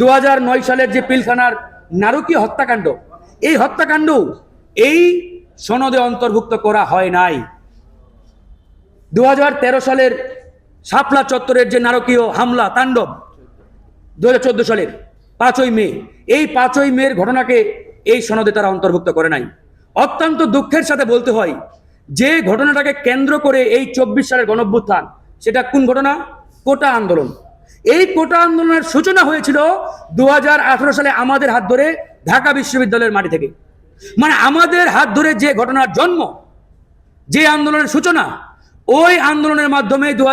দু সালের যে পিলখানার নারকীয় হত্যাকাণ্ড, এই হত্যাকাণ্ড এই সনদে অন্তর্ভুক্ত করা হয় নাই। দু হাজার তেরো সালের শাপলা চত্বরের যে নারকীয় হামলা, তাণ্ডব দু হাজার চোদ্দ সালের পাঁচই মে, এই পাঁচই মের ঘটনাকে এই সনদে তারা অন্তর্ভুক্ত করে নাই। অত্যন্ত দুঃখের সাথে বলতে হয়, যে ঘটনাটাকে কেন্দ্র করে এই চব্বিশ সালের গণভ্যুত্থান, সেটা কোন ঘটনা? কোটা আন্দোলন। এই কোটা আন্দোলনের সূচনা হয়েছিল দু সালে আমাদের হাত ধরে ঢাকা বিশ্ববিদ্যালয়ের মাটি থেকে। মানে আমাদের হাত ধরে যে ঘটনার জন্ম, যে আন্দোলনের সূচনা, ওই আন্দোলনের মাধ্যমে দু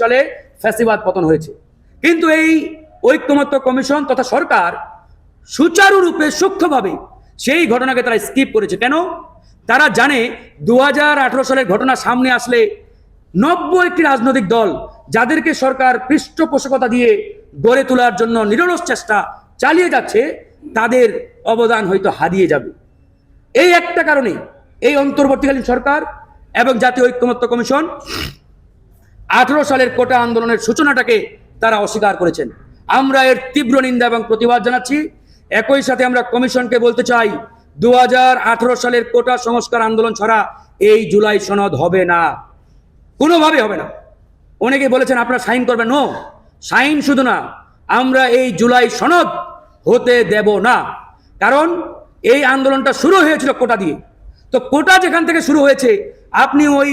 সালে ফ্যাসিবাদ পতন হয়েছে। কিন্তু এই ঐক্যমত্য কমিশন তথা সরকার সুচারুরূপে সূক্ষ্মভাবে সেই ঘটনাকে তারা স্কিপ করেছে। কেন? তারা জানে দু হাজার আঠারো সালের ঘটনা সামনে আসলে নব্য একটি রাজনৈতিক দল যাদেরকে সরকার পৃষ্ঠপোষকতা দিয়ে গড়ে তোলার জন্য নিরলস চেষ্টা চালিয়ে যাচ্ছে, তাদের অবদান হয়তো হারিয়ে যাবে। এই একটা কারণে এই অন্তর্বর্তীকালীন সরকার এবং জাতীয় ঐক্যমত্য কমিশন আঠেরো সালের কোটা আন্দোলনের সূচনাটাকে তারা অস্বীকার করেছেন। আমরা এর তীব্র নিন্দা এবং প্রতিবাদ জানাচ্ছি। একই সাথে আমরা কমিশনকে বলতে চাই দু হাজার আঠারো সালের কোটা সংস্কার আন্দোলন ছাড়া এই জুলাই সনদ হবে না। কোনোভাবে হবে না। অনেকে বলেছেন, আপনারা সাইন করবেন? নো, সাইন শুধু না, আমরা এই জুলাই সনদ হতে দেব না। কারণ এই আন্দোলনটা শুরু হয়েছিল কোটা দিয়ে। তো কোটা যেখান থেকে শুরু হয়েছে, আপনি ওই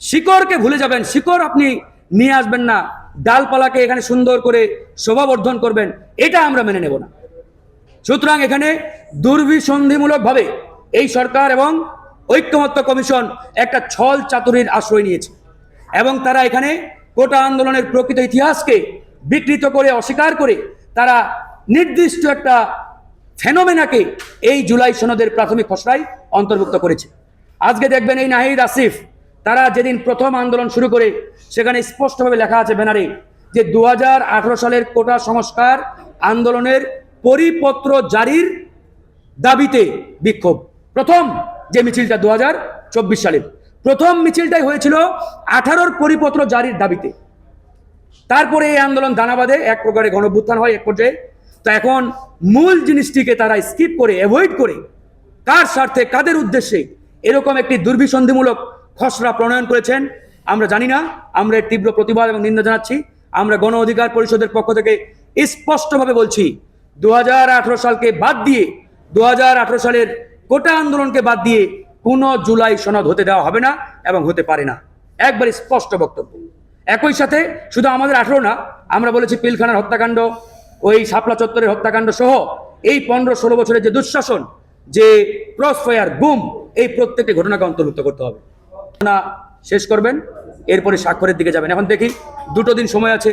শিকড়কে ভুলে যাবেন, শিকড় আপনি নিয়ে আসবেন না। ডালপালাকে এখানে সুন্দর করে শোভাবর্ধন করবেন, এটা আমরা মেনে নেব না। সুতরাং এখানে দুর্বিসন্ধিমূলকভাবে এই সরকার এবং ঐক্যমত্য কমিশন একটা ছল চাতুরির আশ্রয় নিয়েছে। এবং তারা এখানে কোটা আন্দোলনের প্রকৃত ইতিহাসকে বিকৃত করে, অস্বীকার করে তারা নির্দিষ্ট একটা ফেনোমেনাকে এই জুলাই সনদের প্রাথমিক খসড়ায় অন্তর্ভুক্ত করেছে। আজকে দেখবেন এই নাহিদ আসিফ, তারা যেদিন প্রথম আন্দোলন শুরু করে, সেখানে স্পষ্টভাবে লেখা আছে ব্যানারে যে দু হাজার আঠারো সালের কোটা সংস্কার আন্দোলনের পরিপত্র জারির দাবিতে বিক্ষোভ। প্রথম যে মিছিলটা দু সালের। প্রথম মিছিলটাই হয়েছিল আঠারোর পরিপত্র জারির দাবিতে। তারপরে এই আন্দোলন দানাবাদে এক প্রকারে গণভ্যুত্থান হয় এক পর্যায়ে। তো এখন মূল জিনিসটিকে তারা স্কিপ করে অ্যাভয়েড করে কার স্বার্থে, কাদের উদ্দেশ্যে এরকম একটি দুর্বিসন্ধিমূলক খসড়া প্রণয়ন করেছেন, আমরা জানি না। আমরা এর তীব্র প্রতিবাদ এবং নিন্দা জানাচ্ছি। আমরা গণ অধিকার পরিষদের পক্ষ থেকে স্পষ্টভাবে বলছি দু হাজার আঠারো সালকে বাদ দিয়ে দু হাজার আঠারো সালের কোটা আন্দোলনকে বাদ দিয়ে কোনো জুলাই সনদ হতে দেওয়া হবে না এবং হতে পারে না। একবার স্পষ্ট বক্তব্য। একই সাথে শুধু আমাদের আঠেরো না, আমরা বলেছি পিলখানার হত্যাকাণ্ড, ওই শাপলা চত্বরের হত্যাকাণ্ড সহ এই পনেরো ষোলো বছরের যে দুঃশাসন, যে ক্রস ফায়ার বুম, এই প্রত্যেকটি ঘটনাকে অন্তর্ভুক্ত করতে হবে। ঘটনা শেষ করবেন, এরপরে স্বাক্ষরের দিকে যাবেন। এখন দেখি, দুটো দিন সময় আছে।